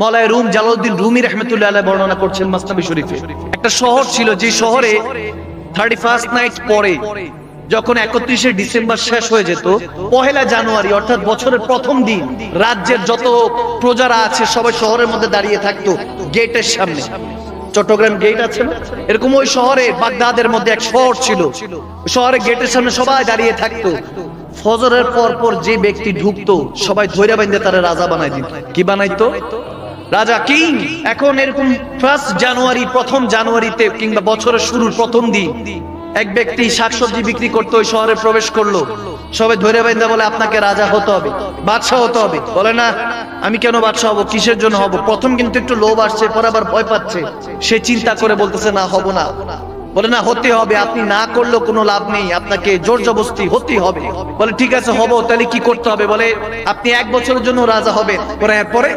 মলায় রুম Jalaluddin Rumi রহমতুল্লাহ বর্ণনা করছেন মাসনাবি শরীফে। একটা শহর ছিল যে শহরে থার্টি ফার্স্ট নাইট পরে যখন একত্রিশে ডিসেম্বর শেষ হয়ে যেত, পহেলা জানুয়ারি অর্থাৎ বছরের প্রথম দিন, রাজ্যের যত প্রজারা আছে সবাই শহরের মধ্যে দাঁড়িয়ে থাকতো গেটের সামনে। চট্টগ্রাম গেট আছে এরকম ওই শহরে, বাগদাদের মধ্যে এক শহর ছিল। শহরে গেটের সামনে সবাই দাঁড়িয়ে থাকতো। ফজরের পর পর যে ব্যক্তি ঢুকতো, সবাই ধৈর্য বাইন্দে তারা রাজা বানাই দিত। কি বানাইতো? রাজা কিং, এখন এরকম ফার্স্ট জানুয়ারি প্রথম জানুয়ারিতে কিংবা বছরের শুরুর প্রথম দিন, এক ব্যক্তি শাকসবজি বিক্রি করতে ওই শহরে প্রবেশ করল। সবাই ধরে বাইন্দা বলে, আপনাকে রাজা হতে হবে, বাদশাহ হতে হবে। বলে, না, আমি কেন বাদশাহ হব? কিসের জন্য হব? প্রথম কিন্তু একটু লোভ আসছে, পর আবার ভয় পাচ্ছে। সে চিন্তা করে বলতেছে, না, হব না। বলে, না, হতে হবে, আপনি না করলেও কোনো লাভ নেই, আপনাকে জোর জবস্তি হতেই হবে। বলে, ঠিক আছে, হব, তাহলে কি করতে হবে? বলে, আপনি এক বছরের জন্য রাজা হবেন। পরে পরে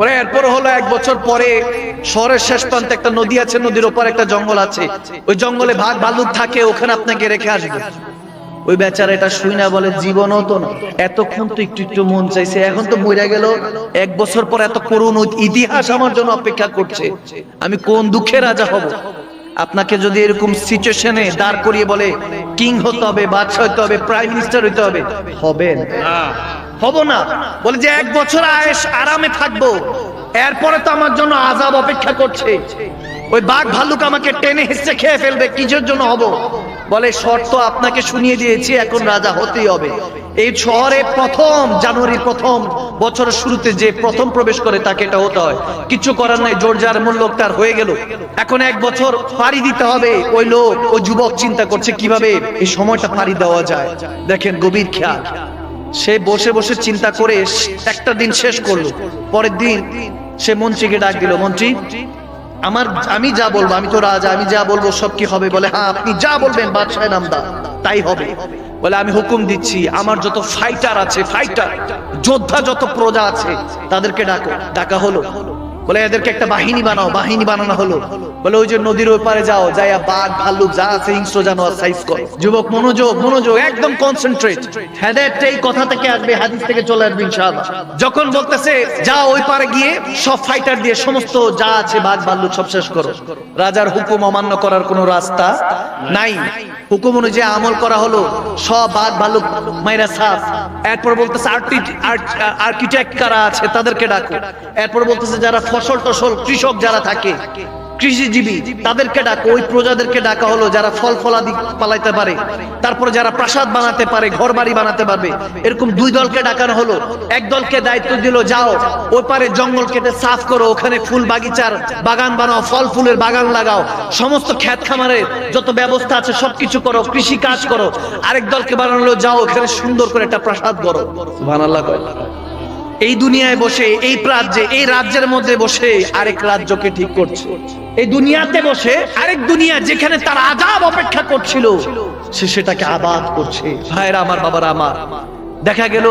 পরে এরপর হলো এক বছর পরে শহরের শেষ প্রান্তে একটা নদী আছে, নদীর ওপর একটা জঙ্গল আছে। ওই জঙ্গলে ভাগ ভালুক থাকে, ওখানে আপনাকে রেখে আসবে। ওই বেচারা এটা শুই না বলে জীবনও তো না। এতক্ষণ তো একটু একটু মন চাইছে, এখন তো মরে গেল। এক বছর পর এত করুণ ইতিহাস আমার জন্য অপেক্ষা করছে। আমি কোন দুঃখে রাজা হব? আপনাকে যদি এরকম সিচুয়েশনে দাঁড় করিয়ে বলে, কিং হতে হবে, বাদশাহ হতে হবে প্রাইম মিনিস্টার হতে হবে, হবেন। হব না। বলে যে এক বছর আয়েস আরামে থাকব। এরপরে তো আমার জন্য আজাব অপেক্ষা করছে। ওই বাঘ ভাল্লুক আমাকে টেনে হেসে খেয়ে ফেলবে, কিসের জন্য হব? বলে, শর্ত আপনাকে শুনিয়ে দিয়েছি, এখন রাজা হতেই হবে। এই শহরে প্রথম, জানুয়ারির প্রথম বছরের শুরুতে যে প্রথম প্রবেশ করে তাকে এটা হতে হয়। কিছু করার নাই, জোর যার মূল লোক তার হয়ে গেল। এখন এক বছর পাড়ি দিতে হবে। ওই লোক, ওই যুবক চিন্তা করছে কীভাবে এই সময়টা পাড়ি দেওয়া যায়। দেখেন গভীর খেয়াল। সে বসে বসে চিন্তা করে একটা দিন শেষ করল। পরের দিন সে মন্ত্রীকে ডাক দিল, মন্ত্রী, আমার, আমি যা বলব, আমি তো রাজা, আমি যা বলব সব কি হবে? বলে হ্যাঁ আপনি যা বলবেন বাদশাহ নামদা তাই হবে। বলে, আমি হুকুম দিচ্ছি, আমার যত ফাইটার আছে ফাইটার যোদ্ধা যত প্রজা আছে, তাদেরকে ডাকো। ডাকা হলো। বলে, এদেরকে একটা বাহিনী বানাও, বাহিনী বানানো হলো। বলে, ওই যে নদীর ওই পারে যাও, যাইয়া বাঘ, ভাল্লুক, যা আছে হিংস্র জানোয়ার সাইজ করো। যুবক, মনোযোগ মনোযোগ, একদম কনসেন্ট্রেট হেদায়েতটা এই কথা থেকে আসবে, হাদিস থেকে চলে আসবে, ইনশাআল্লাহ। যখন বলতেছে যা ওই পারে গিয়ে, সব ফাইটার দিয়ে সমস্ত যা আছে, বাঘ, ভাল্লুক, সব শেষ করো। রাজার হুকুম অমান্য করার কোনো রাস্তা নাই। হুকুম অনুযায়ী আমল করা হলো, সব বাঘ, ভাল্লুক মাইরা সাফ। এরপর বলতেছে আর্কিটেক্ট কারা আছে, তাদেরকে ডাকো। এরপর বলতেছে, যারা ফসল টসল কৃষক যারা থাকে কৃষিজীবী, তাদেরকে ডাকো, ওই প্রজাদেরকে ডাকা হলো যারা ফল ফলাদি পালাইতে পারে। তারপরে যারা প্রাসাদ বানাতে পারে ঘর বাড়ি বানাতে পারবে। এরকম দুই দলকে ডাকানো হলো। এক দলকে দায়িত্ব দিল, যাও, ওই পারে জঙ্গল কেটে সাফ করো, ওখানে ফুল বাগিচার, বাগান বানাও, ফল ফুলের বাগান লাগাও। সমস্ত খ্যাত খামারের যত ব্যবস্থা আছে, সবকিছু করো, কৃষি কাজ করো। আরেক দলকে বানানো যাও ওখানে সুন্দর করে একটা প্রাসাদ করো সুবহানাল্লাহ কয়। এই দুনিয়ায় বসে, এই রাজ্যে এই রাজ্যের মধ্যে বসে আরেক রাজ্যকে ঠিক করছে। এই দুনিয়াতে বসে আরেক দুনিয়া যেখানে তার আজাব অপেক্ষা করছিল, সে সেটাকে আবাদ করছে। ভাইরা আমার, বাবারা আমার, দেখা গেল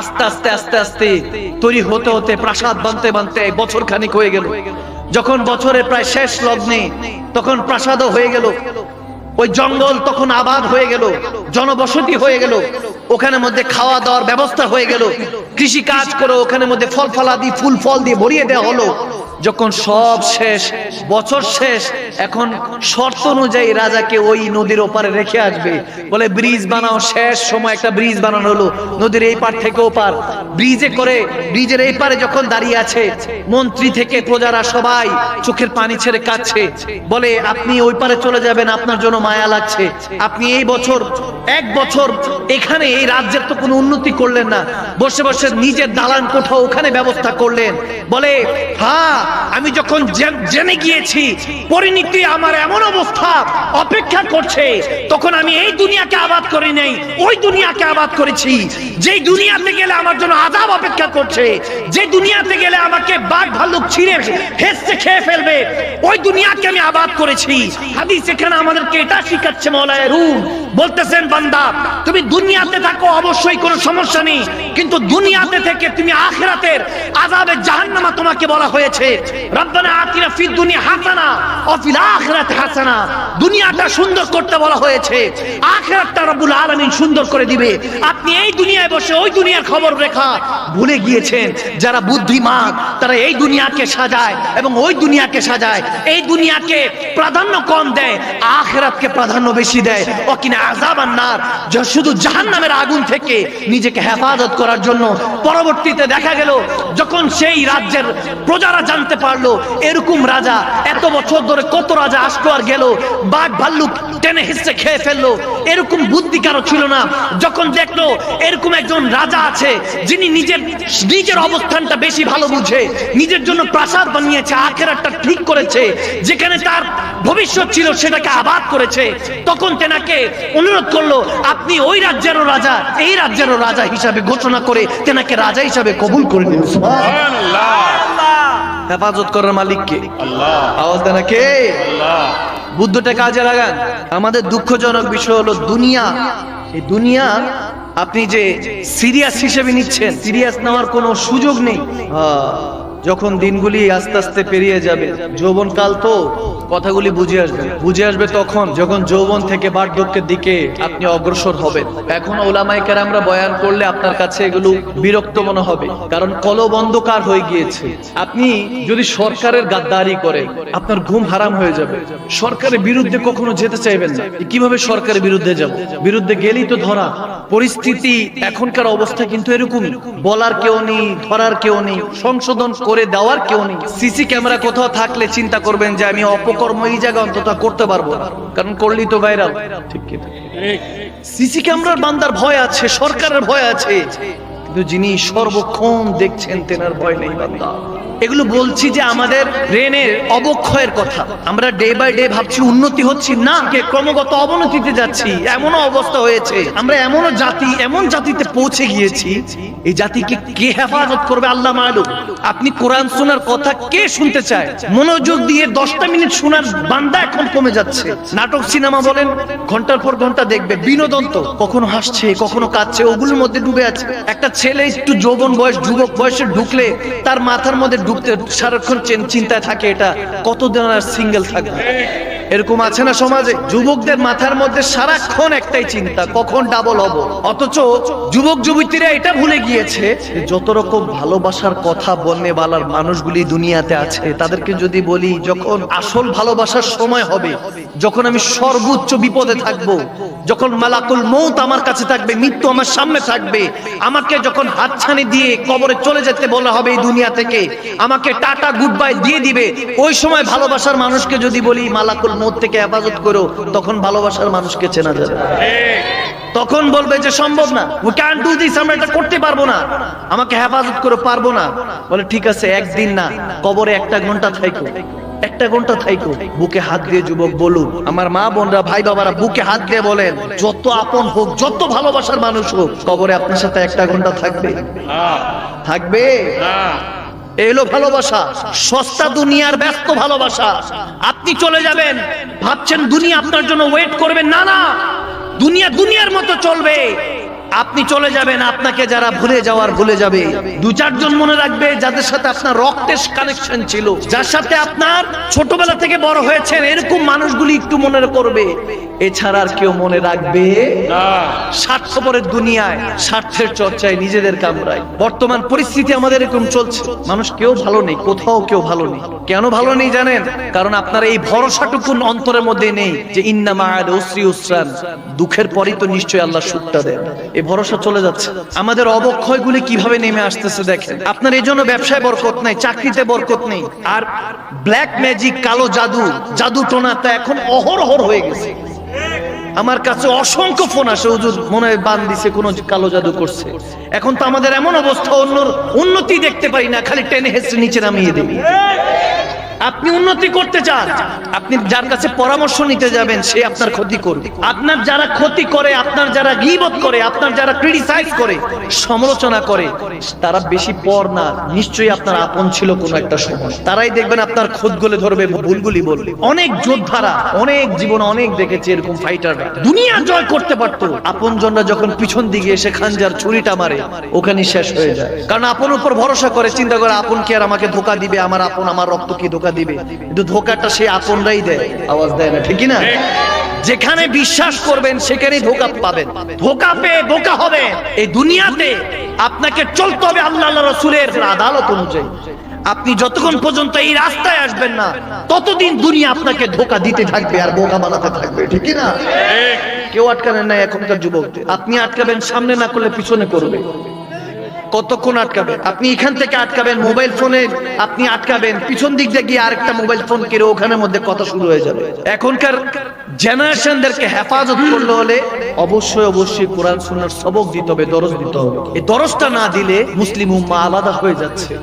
আস্তে আস্তে আস্তে আস্তে তৈরি হতে হতে প্রাসাদ বানতে বানতে বছর খানিক হয়ে গেল। যখন বছরের প্রায় শেষ লগ্নে, তখন প্রাসাদও হয়ে গেল। ওই জঙ্গল তখন আবাদ হয়ে গেল, জনবসতি হয়ে গেল ওখানে মধ্যে খাওয়া দাওয়ার ব্যবস্থা হয়ে গেল কৃষি কাজ করো ওখানে মধ্যে ফল ফলাদি, ফুল ফল দিয়ে ভরিয়ে দেওয়া হলো। যখন সব শেষ, বছর শেষ, এখন শর্ত অনুযায়ী রাজাকে ওই নদীর ওপারে রেখে আসবে। বলে ব্রিজ বানাও, শেষ সময় একটা ব্রিজ বানানো হলো, নদীর এই পার থেকে ওপার ব্রিজে করে, ব্রিজের এই পারে যখন দাঁড়িয়ে আছে, মন্ত্রী থেকে প্রজারা সবাই চোখের পানি ছেড়ে কাচ্ছে বলে, আপনি ওই পারে চলে যাবেন, আপনার জন্য মায়া লাগছে। আপনি এই বছর, এক বছর এখানে এই রাজ্যের তো কোনো উন্নতি করলেন না। বসে বসে নিজের দালান কোঠাও ওখানে ব্যবস্থা করলেন। বলে হ্যাঁ আমি যখন জেনে গিয়েছি, পরিণতি আমার এমন অবস্থা অপেক্ষা করছে, তখন আমি এই দুনিয়াকে আবাদ করি নাই, ওই দুনিয়াকে আবাদ করেছি। যেই দুনিয়াতে গেলে আমার জন্য আজাব অপেক্ষা করছে। যে দুনিয়াতে গেলে আমাকে বাঘ ভাল্লুক ছিঁড়ে হেসে খেয়ে ফেলবে, ওই দুনিয়াকে আমি আবাদ করেছি। হাদিস এখানে আমাদেরকে এটা শিখাচ্ছে মৌলায় রুম। বলতেছেন, বান্দা, তুমি দুনিয়াতে থাকো, অবশ্যই কোনো সমস্যা নেই, কিন্তু দুনিয়াতে থেকে তুমি আখিরাতের আযাবের জাহান্নামা তোমাকে বলা হয়েছে। রব্বানা আতিনা ফিদ দুনিয়া হাসানা ও ফিল আখিরাতি হাসানা। দুনিয়াটা সুন্দর করতে বলা হয়েছে। আখিরাতটা রব্বুল আলামিন সুন্দর করে দিবে। আপনি এই দুনিয়ায় বসে ওই দুনিয়ার খবর রেখা। ভুলে গিয়েছেন। যারা বুদ্ধিমান, তারা এই দুনিয়াকে সাজায় এবং ওই দুনিয়াকে সাজায়। এই দুনিয়াকে প্রাধান্য কম দেয়, আখেরাতকে প্রাধান্য বেশি দেয়। ও কিনা আজাব নার যা শুধু জাহান্নামের আগুন থেকে নিজেকে হেফাজত করার জন্য পরবর্তীতে দেখা গেল, যখন সেই রাজ্যের প্রজারা জানতে পারল, এরকম রাজা, এত বছর ধরে কত রাজা আসলো আর গেল, বাঘ ভাল্লুক টেনে হিসে খেয়ে ফেলল। এরকম বুদ্ধি কারও ছিল না। যখন দেখল, এরকম একজন রাজা আছে, যিনি নিজের নিজের অবস্থানটা বেশি ভালো বুঝে নিজের জন্য প্রাসাদ বানিয়েছে আখেরাটা ঠিক করেছে যেখানে তার ভবিষ্যৎ ছিল সেটাকে আবাদ করেছে তখন তেনাকে অনুরোধ করল আপনি ওই রাজ্যেরও রাজা এই রাজ্যেরও রাজা হিসাবে ঘোষণা করে তেনাকে রাজা হিসাবে কবুল করে নিল হেফাজত করার মালিককে। আওয়াজ দেন কে বুদ্ধটা কাজে লাগান। আমাদের দুঃখজনক বিষয় হলো দুনিয়া। এই দুনিয়া আপনি যে সিরিয়াস হিসেবে নিচ্ছেন সিরিয়াস নেওয়ার কোনো সুযোগ নেই। আহ, যখন দিনগুলি আস্তে আস্তে পেরিয়ে যাবে যৌবন কাল তো কথাগুলি বুঝে আসবে বুঝে আসবে তখন যখন যৌবন থেকে বার্ধক্যের দিকে আপনি অগ্রসর হবেন। এখন ওলামাই আমরা বয়ান করলে আপনার কাছে এগুলো বিরক্ত মনে হবে, কারণ কলব অন্ধকার হয়ে গিয়েছে। আপনি যদি সরকারের গাদ্দারি করেন, আপনার ঘুম হারাম হয়ে যাবে। সরকারের বিরুদ্ধে কখনো যেতে চাইবেন না। কীভাবে সরকারের বিরুদ্ধে যাব? বিরুদ্ধে গেলেই তো ধরা। পরিস্থিতি এখনকার অবস্থা কিন্তু এরকম বলার কেউ নেই, ধরার কেউ নেই, সংশোধন করে দেওয়ার কেউ নেই। সিসি ক্যামেরা কোথাও থাকলে চিন্তা করবেন যে আমি অপকর্ম এই জায়গা অন্তত করতে পারব কারণ করলেই তো ভাইরাল। ঠিক সিসি ক্যামেরার বান্দার ভয় আছে, সরকারের ভয় আছে। যিনি সর্বক্ষণ দেখছেন তেনার ভয় নেই, বান্দা। এগুলো বলছি যে আমাদের ব্রেনের অবক্ষয়ের কথা। আমরা ডে বাই ডে ভাবছি উন্নতি হচ্ছি। না, কে ক্রমাগত অবনতিতে যাচ্ছি। এমনও অবস্থা হয়েছে। আমরা এমনও জাতি, এমন জাতিতে পৌঁছে গিয়েছি। এই জাতিকে কে হেফাজত করবে, আল্লাহ মালুম? আপনি কোরআন শোনার কথা কে শুনতে চায়? মনোযোগ দিয়ে দশটা মিনিট শোনার বান্দা এখন কমে যাচ্ছে। নাটক, সিনেমা বলেন, ঘণ্টার পর ঘণ্টা দেখবে। বিনোদন তো কখনো হাসছে, কখনো কাঁদছে, ওগুলোর মধ্যে ডুবে আছে। একটা ছেলে একটু যৌবন বয়স, যুবক বয়সে ঢুকলে তার মাথার মধ্যে ঢুকতে সারাক্ষণ চিন্তায় থাকে এটা, কতদিন আর সিঙ্গেল থাকবে? এরকম আছে না সমাজে? যুবকদের মাথার মধ্যে সারাক্ষণ একটাই চিন্তা, কখন ডাবল হব? অথচ যুবক যুবতীরা এটা ভুলে গিয়েছে যত রকম ভালোবাসার কথা বলনে বালার মানুষগুলি দুনিয়াতে আছে, তাদেরকে যদি বলি যখন আসল ভালোবাসার সময় হবে যখন আমি সর্বোচ্চ বিপদে থাকব, যখন মালাকুল মৌত আমার কাছে থাকবে, মৃত্যু আমার সামনে থাকবে, আমাকে যখন হাতছানি দিয়ে কবরে চলে যেতে বলা হবে এই দুনিয়া থেকে, আমাকে টাটা গুড বাই দিয়ে দিবে, ওই সময় ভালোবাসার মানুষকে যদি বলি মালাকুল মৌত থেকে হেফাজত করো, তখন ভালোবাসার মানুষকে চেনা যাবে। তখন বলবে যে সম্ভব না উই ক্যান ডু দিস আমরা এটা করতে পারব না। আমাকে হেফাজত করে, পারব না। বলে, ঠিক আছে, একদিন না, কবরে একটা ঘণ্টা থাইকো। একটা ঘণ্টা থাইকো, বুকে হাত দিয়ে যুবক বলুন, আমার মা বোনরা, ভাই বাবারা, বুকে হাত দিয়ে বলেন, যত আপন হোক, যত ভালোবাসার মানুষ হোক, কবরে আপনার সাথে একটা ঘণ্টা থাকবে। থাকবে? এলো ভালোবাসা, সস্তা দুনিয়ার ব্যস্ত ভালোবাসা। আপনি চলে যাবেন, ভাবছেন দুনিয়া আপনার জন্য ওয়েট করবে। না না, দুনিয়া দুনিয়ার মতো চলবে। আপনি চলে যাবেন আপনাকে যারা ভুলে যাওয়ার ভুলে যাবে। দু চারজন মনে রাখবে যাদের সাথে আপনার রক্তের কানেকশন ছিল যার সাথে আপনার ছোটবেলা থেকে বড় হয়েছেন এরকম মানুষগুলি একটু মনে করবে। এছাড়া আর কেউ মনে রাখবে? স্বার্থপরের দুনিয়ায় স্বার্থের চর্চায় নিজেদের কামড়ায়। বর্তমান পরিস্থিতি আমাদের এরকম চলছে। মানুষ কেউ ভালো নেই কোথাও কেউ ভালো নেই। কেন ভালো নেই জানেন? কারণ আপনার এই ভরসাটুকু অন্তরের মধ্যে নেই যে ইন্না মায়াদ দুঃখের পরই তো নিশ্চয়ই আল্লাহ সুখটা দেন। এই ভরসা চলে যাচ্ছে। আমাদের অবক্ষয়গুলি কীভাবে নেমে আসতেছে দেখেন। আপনার এই জন্য ব্যবসায় বরকত নাই, চাকরিতে বরকত নেই। আর ব্ল্যাক ম্যাজিক কালো জাদু জাদু টোনা তা এখন অহরহর হয়ে গেছে। আমার কাছে অসংখ্য ফোন আসে, হুজুর, মনে হয় বান দিছে, কোনো কালো জাদু করছে। এখন তো আমাদের এমন অবস্থা অন্য উন্নতি দেখতে পারি না, খালি টেনে হেসে নিচে নামিয়ে দেবে আপনি উন্নতি করতে চান আপনি যার কাছে পরামর্শ নিতে যাবেন সে আপনার ক্ষতি করবে। আপনার যারা ক্ষতি করে আপনার যারা গিবত করে আপনার যারা ক্রিটিসাইজ করে সমালোচনা করে তারা বেশি পর না নিশ্চয়ই আপনার আপন ছিল কোনো একটা সময়। তারাই দেখবেন আপনার খোঁজ গলে ধরবে ভুলগুলি বলবে। অনেক যোদ্ধারা অনেক জীবন অনেক দেখেছে এরকম ফাইটাররা দুনিয়া জয় করতে পারতো। আপন জনরা যখন পিছন দিকে এসে খানজার ছুরিটা মারে ওখানে শেষ হয়ে যায়। কারণ আপন উপর ভরসা করে চিন্তা করে আপন কি আর আমাকে ধোকা দিবে? আমার আপন আমার রক্ত কি ধোকা দিবে। কিন্তু ধোকাটা সে আপনরাই দেয়। আওয়াজ দেয় না ঠিক না যেখানে বিশ্বাস করবেন সেখানেই ধোকা পাবেন। ধোকা পেয়ে বোকা হবে। এই দুনিয়াতে আপনাকে চলতে হবে আল্লাহ আল্লাহ রসুলের আদালত অনুযায়ী। আপনি যতক্ষণ পর্যন্ত এই রাস্তায় আসবেন না ততদিন দুনিয়া আপনাকে ধোকা দিতে থাকবে আর বোকা বানাতে থাকবে ঠিক না কেউ আটকাবেন না এখনকার যুবক আপনি আটকাবেন সামনে না করলে পিছনে করবে। কতক্ষণ আটকাবেন? আপনি এখান থেকে আটকাবেন মোবাইল ফোনে, আপনি আটকাবেন। পিছন দিক দিয়ে গিয়ে আরেকটা মোবাইল ফোন কেড়ে ওখানের মধ্যে কথা শুরু হয়ে যাবে। এখনকার জেনারেশনদেরকে হেফাজত হলে অবশ্যই অবশ্যই কোরআন সুন্নাহর সবক দিতে হবে, দরজ দিতে হবে। এই দরজটা না দিলে মুসলিম উম্মা আলাদা হয়ে যাচ্ছে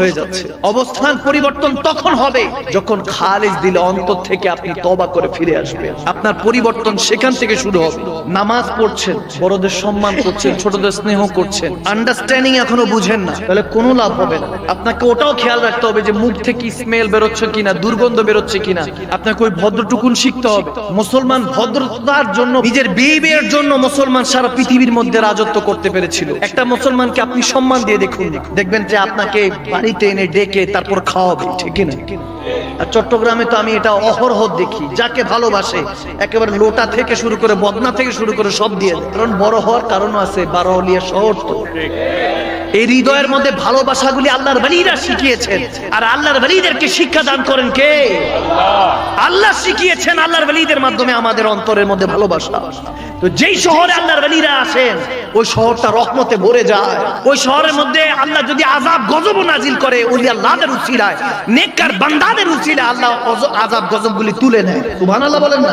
হয়ে যাচ্ছে। অবস্থান পরিবর্তন তখন হবে যখন খালিজ দিলে অন্তর থেকে আপনি তবা করে ফিরে আসবেন। আপনার পরিবর্তন সেখান থেকে শুরু হবে। নামাজ পড়ছেন, বড়দের সম্মান করছেন, ছোটদের স্নেহ করছেন আন্ডারস্ট্যান্ডিং এখনও বুঝেন না, তাহলে কোনো লাভ হবে না। আপনাকে ওটাও খেয়াল রাখতে হবে যে মুখ থেকে স্মেল বেরোচ্ছে কিনা, দুর্গন্ধ বেরোচ্ছে কিনা। আপনাকে ওই ভদ্রটুকুন শিখতে হবে। মুসলমান ভদ্রতার জন্য, নিজের বিহেভিয়ার জন্য মুসলমান সারা পৃথিবীর মধ্যে রাজত্ব করতে পেরেছিল। একটা মুসলমানকে আপনি সম্মান দিয়ে দেখুন দেখবেন যে আপনাকে বাড়িতে এনে ডেকে তারপর খাওয়াবে, ঠিক না? আর চট্টগ্রামে তো আমি এটা অহরহ দেখি, যাকে ভালোবাসে, একেবারে লোটা থেকে শুরু করে বদনা থেকে শুরু করে সব দিয়ে কারণ বড় হওয়ার কারণও আছে বারোলিয়া শহর তো। এই হৃদয়ের মধ্যে ভালোবাসাগুলি আল্লাহর বলিরা শিখিয়েছেন। আর আল্লাহর বলিদেরকে শিক্ষা দান করেন কে? আল্লাহ শিখিয়েছেন আল্লাহর বলিদের মাধ্যমে আমাদের অন্তরের মধ্যে ভালোবাসা। তো যেই শহরে আল্লাহর বলিরা আসেন ওই শহরটা রহমতে ভরে যায়। ওই শহরের মধ্যে আল্লাহ যদি আজাব গজব নাজিল করে ওলি আল্লাহদের উসিলায়, নেককার বান্দাদের উসিলায় আল্লাহ আজাব গজবগুলি তুলে নেয়। সুবহানাল্লাহ বলেন না?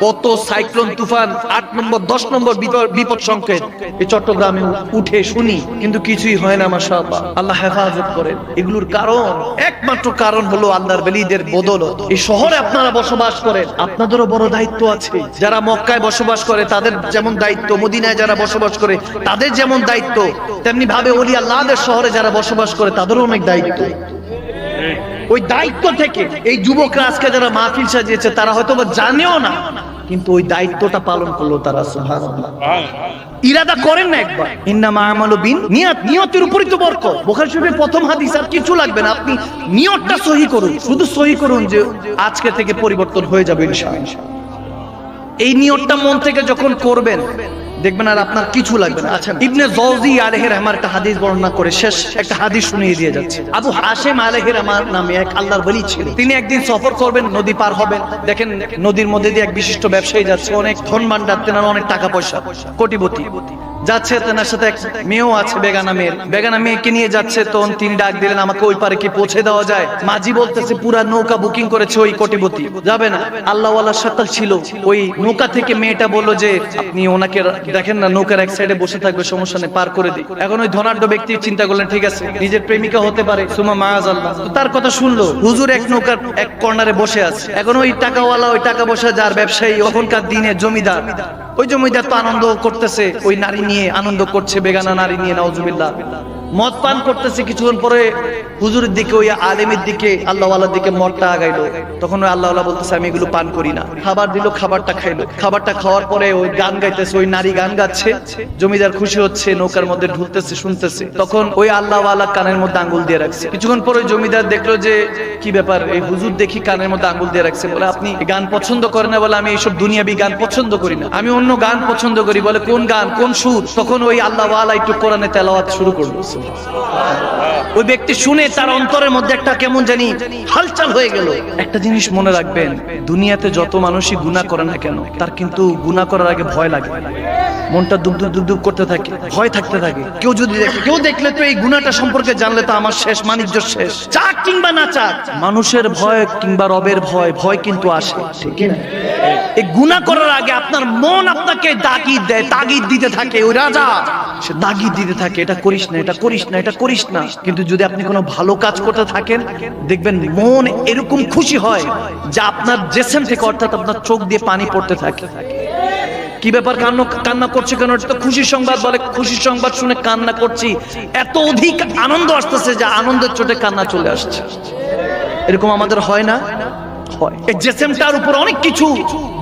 কত সাইক্লোন তুফান, আট নম্বর, দশ নম্বর বিপদ- সংকেত। এই চট্টগ্রামে উঠে শুনি, কিন্তু কিছুই হয় না মাসা আল্লাহ হেফাজত করেন। এগুলোর কারণ, একমাত্র কারণ হলো আল্লাহর বেলিদের বদলত। এই শহরে আপনারা বসবাস করেন, আপনাদেরও বড় দায়িত্ব আছে। যারা মক্কায় বসবাস করে, তাদের যেমন দায়িত্ব, মদিনায় যারা বসবাস করে, তাদের যেমন দায়িত্ব তেমনি ভাবে অলি আল্লাহদের শহরে যারা বসবাস করে, তাদেরও অনেক দায়িত্ব। ওই দায়িত্ব থেকে এই যুবকরা আজকে যারা মাহফিল সাজিয়েছে, তারা হয়তো জানেও না কিন্তু ওই দায়িত্বটা পালন করল তারা সুবহানাল্লাহ। ইরাদা করেন না একবার। ইন্নামা আমালু বিন নিয়াত নিয়তের উপরই তো বরকত। বুখারী শরীফের প্রথম হাদিস আর কিছু লাগবে না আপনি নিয়তটা সহি করুন। শুধু সহি করুন যে আজকে থেকে পরিবর্তন হয়ে যাবে ইনশাআল্লাহ। এই নিয়তটা মন থেকে যখন করবেন দেখবেন আর আপনার কিছু লাগবে না। আচ্ছা ইবনে জওজি আলাইহির রহমান একটা হাদিস বর্ণনা করে শেষ একটা হাদিস শুনিয়ে দিয়ে যাচ্ছে। আবু হাশেম আলাইহির রহমান নামে এক আল্লাহর বলি ছিল তিনি একদিন সফর করবেন নদী পার হবেন। দেখেন নদীর মধ্যে দিয়ে এক বিশিষ্ট ব্যবসায়ী যাচ্ছে অনেক ধন ভান্ডার তেনার অনেক টাকা পয়সা কোটিপতি। যাচ্ছে তেনার সাথে এক মেয়েও আছে, বেগানা মেয়ের। বেগানা মেয়েকে নিয়ে যাচ্ছে, তখন তিনি ডাক দিলেন, আমাকে ওই পারে কি পৌঁছে দেওয়া যায়? মাঝি বলতেছে, পুরা নৌকা বুকিং করেছে ওই কোটিপতি। যাবে না। আল্লাহওয়ালার সাথে ছিল। ওই নৌকা থেকে মেয়েটা বলল যে, আপনি ওনাকে দেখেন না, নৌকার এক সাইডে বসে থাকবে, সমস্যা নেই, পার করে দিই। এখন ওই ধনাঢ্য ব্যক্তি চিন্তা করলেন, ঠিক আছে, নিজের প্রেমিকা হতে পারে। সুমা মায়াজ আল্লাহ তার কথা শুনলো, হুজুর এক নৌকার এক কর্নারে বসে আছে। এখন ওই টাকাওয়ালা, ওই টাকা বসে যার ব্যবসায়ী, ওখানকার দিনে জমিদার। ওই জমিদার তো আনন্দ করতেছে ওই নারী নিয়ে আনন্দ করছে বেগানা নারী নিয়ে নাউজুবিল্লাহ। মদ পান করতেছে কিছুক্ষণ পরে হুজুরের দিকে, ওই আলেমের দিকে আল্লাহওয়ালার দিকে মদটা আগাইলো। তখন ওই আল্লাহওয়ালা বলতেছে, আমি এগুলো পান করি না। খাবার দিল, খাবারটা খাইলো। খাবারটা খাওয়ার পরে ওই গান গাইতেছে, ওই নারী গান গাচ্ছে। জমিদার খুশি হচ্ছে, নৌকার মধ্যে ঢুলতেছে, শুনতেছে। তখন ওই আল্লাহওয়ালা কানের মধ্যে আঙ্গুল দিয়ে রাখছে। কিছুক্ষণ পরে জমিদার দেখল যে, কি ব্যাপার? এই হুজুর দেখি কানের মধ্যে আঙ্গুল দিয়ে রাখছে। বলে, আপনি গান পছন্দ করেন না বলে আমি এইসব দুনিয়াবি গান পছন্দ করি না। আমি অন্য গান পছন্দ করি। বলে, কোন গান? কোন সুর? তখন ওই আল্লাহওয়ালা একটু কোরআনে তেলাওয়াত শুরু করল। ওই ব্যক্তি শুনে তার অন্তরের মধ্যে একটা কেমন জানি হালচাল হয়ে গেল। একটা জিনিস মনে রাখবেন দুনিয়াতে যত মানুষই গুনাহ করে না কেন তার কিন্তু গুনাহ করার আগে ভয় লাগে। মনটা দুব দুব দুব করতে থাকে ভয় থাকতে থাকে। কেউ যদি দেখে কেউ দেখলে তো এই গুনাহটা সম্পর্কে জানলে তো আমার শেষ বাণিজ্য শেষ। চাক কিংবা না চাক। মানুষের ভয় কিংবা রবের ভয় ভয় কিন্তু আসে ঠিক না? এই গুনাহ করার আগে আপনার মন আপনাকে তাগিদ দেয় তাগিদ দিতে থাকে ওই রাজা। সে তাগিদ দিতে থাকে এটা করিস না এটা করিস না, এটা করিস না। কিন্তু যদি আপনি কোনো ভালো কাজ করতে থাকেন, দেখবেন মন এরকম খুশি হয় যে আপনার জেসেম থেকে, অর্থাৎ আপনার চোখ দিয়ে পানি পড়তে থাকে। কি ব্যাপার, কান্না কান্না করছে কেন? এটা তো খুশির সংবাদ বলে, খুশির সংবাদ শুনে কান্না করছি। এত অধিক আনন্দ আসতেছে যে আনন্দের চোটে কান্না চলে আসছে। এরকম আমাদের হয় না? হয়। এই জেসেমটার উপর অনেক কিছু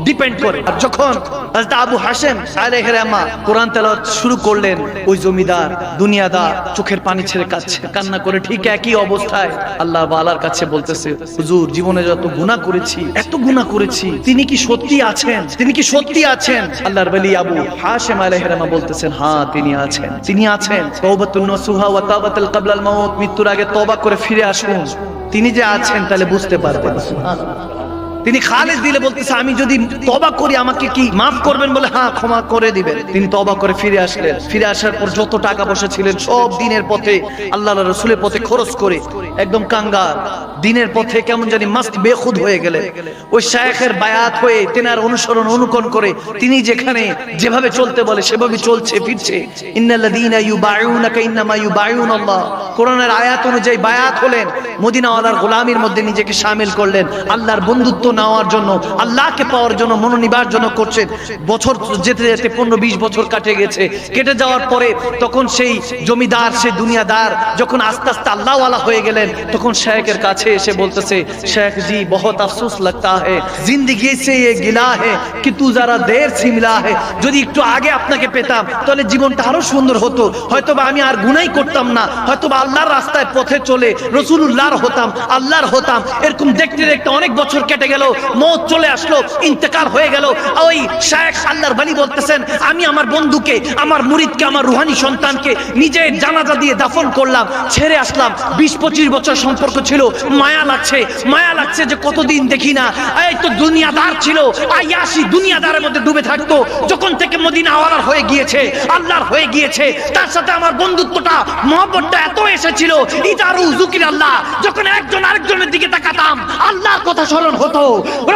ডিপেন্ড করে। আর যখন আবু হাসেম আলাইহিস রাহমা কোরআন তেলাওয়াত শুরু করলেন। ওই জমিদার, দুনিয়াদার চোখের পানি ছেড়ে কাঁদছে। কান্না করে ঠিক একই অবস্থায় আল্লাহ বালার কাছে বলতেছে, হুজুর, জীবনে যত গুনাহ করেছি, এত গুনাহ করেছি, তিনি কি সত্যি আছেন? তিনি কি সত্যি আছেন? আল্লাহর বলি আবু হাসেম আলাইহিস রাহমা বলতেছেন হ্যাঁ তিনি আছেন। তিনি আছেন। তওবাতুন নসুহা ওয়া তাওবাতুল মাউত, মৃত্যুর আগে তওবা করে ফিরে আসুন। তিনি যে আছেন, তাহলে বুঝতে পারবেন। সুবহানাল্লাহ। তিনি খালেদ দিলে বলতেছে, আমি যদি তবা করি, আমাকে কি মাফ করবেন? বলে হ্যাঁ ক্ষমা করে দিবেন। তিনি তবা করে ফিরে আসলেন। ফিরে আসার পর যত টাকা পয়সা ছিলেন, সব দিনের পথে আল্লাহ রসুলের পথে খরচ করে একদম কাঙ্গাল। দিনের পথে কেমন জানি মাস্ত বেখুদ হয়ে গেলেন ওই শায়েখের বায়াত হয়ে তেনার অনুসরণ, অনুকরণ করে তিনি যেখানে যেভাবে চলতে বলে, সেভাবে চলছে, ফিরছে। ইন্নাল্লাযীনা ইউবাইউনাকা ইন্নামা ইউবাইউনাল্লাহ কোরআনের আয়াত অনুযায়ী বায়াত হলেন। মদিনাওয়ালার মধ্যে নিজেকে শামিল করলেন। আল্লাহর বন্ধুত্ব নেওয়ার জন্য, আল্লাহকে পাওয়ার জন্য, মনোনিবার জন্য করছেন। বছর যেতে যেতে পনেরো বিশ বছর কাটে গেছে। কেটে যাওয়ার পরে তখন সেই জমিদার সেই দুনিয়াদার, যখন আস্তে আস্তে আল্লাহওয়ালা হয়ে গেলেন গেলেন তখন শেখের কাছে এসে বলতেছে শেখ জি, বহুত আফসোস লাগতা হে, জিন্দগি সে এ গিলা হে কি তু যারা দের সিমলা হে, যদি একটু আগে আপনাকে পেতাম, তাহলে জীবনটা আরও সুন্দর হতো। হয়তো বা আমি আর গুনাই করতাম না হয়তো বা আল্লাহর রাস্তায় পথে চলে রসুলুল্লাহর হতাম, আল্লাহর হতাম, এরকম দেখতে দেখতে অনেক বছর কেটে গেল, মত চলে আসলো ইন্তেকার হয়ে গেল। ওই শেখ আল্লাহর বালি বলতেছেন, আমি আমার বন্ধুকে, আমার মুরিদকে, আমার রুহানি সন্তানকে নিজের জানাজা দিয়ে দাফন করলাম, ছেড়ে আসলাম, বিশ পঁচিশ বছর সম্পর্ক ছিল, মায়া লাগছে মায়া লাগছে যে কতদিন দেখি না। এই তো দুনিয়াদার ছিল আয়াসি দুনিয়াদারের মধ্যে ডুবে থাকতো, যখন থেকে মদিনা আওয়ালার হয়ে গিয়েছে, আল্লাহর হয়ে গিয়েছে, তার সাথে আমার বন্ধুত্বটা, মহব্বতটা এত এসেছিল, ইদারু জুকির আল্লাহ, যখন একজন আরেকজনের দিকে তাকাতাম, আল্লাহর কথা স্মরণ হতো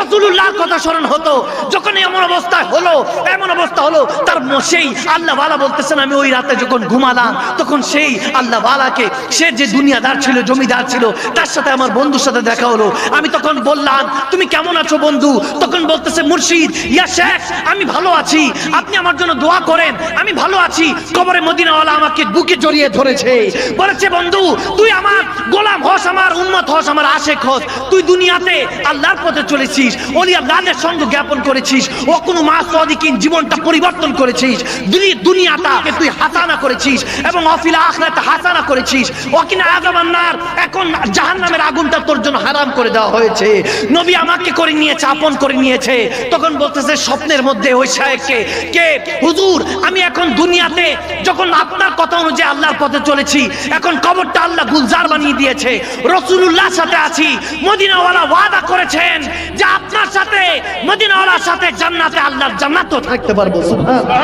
রসুল্লাহর কথা স্মরণ হতো, যখন এমন অবস্থা হলো, এমন অবস্থা হলো, তার সেই আল্লাহ বালা বলতেছেন, আমি ওই রাতে যখন ঘুমালাম, তখন সেই আল্লাহ বালাকে, সে যে দুনিয়াদার ছিল জমিদার ছিল। তার সাথে আমার বন্ধুর সাথে দেখা হলো। আমি তখন বললাম, তুমি কেমন আছো বন্ধু? তখন বলতেছে, মুর্শিদ, ইয়া শেখ, আমি ভালো আছি। আপনি আমার জন্য দোয়া করেন, আমি ভালো আছি। কবরে মদিনাওয়ালা আমাকে বুকে জড়িয়ে ধরেছে। বলেছে, বন্ধু, তুই আমার গোলাম হস, আমার উন্মত হস, আমার আশেক হস। তুই দুনিয়াতে আল্লাহর পথে চলেছিস ওলি আল্লাহের সঙ্গ জ্ঞাপন করেছিস, ও কোনো মা সদিকিন জীবনটা পরিবর্তন করেছিস। দুনি- দুনিয়াটাকে তুই হাসানা করেছিস এবং অফিলা আখরাতে হাসানা করেছিস। ওকিনা আগামান্নার এখন জাহান্নামের আগুনটা তোর জন্য হারাম করে দেওয়া হয়েছে। নবী আমাকে করে নিয়েছে, আপন করে নিয়েছে। তখন বলতেছে, স্বপ্নের মধ্যে ওই সাহেবকে কে? হুজুর, আমি এখন দুনিয়াতে যখন আপনার কথা অনুযায়ী আল্লাহর পথে চলেছি, এখন কবরটা আল্লাহ গুলজার বানিয়ে দিয়েছে। রসুলুল্লাহর সাথে আছি, মদিনাওয়ালা ওয়াদা করেছেন যে আপনার সাথে, মদিনাওয়ালার সাথে জান্নাতে আল্লাহর জান্নাতও থাকতে পারব, সুবহানাল্লাহ।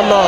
আল্লাহ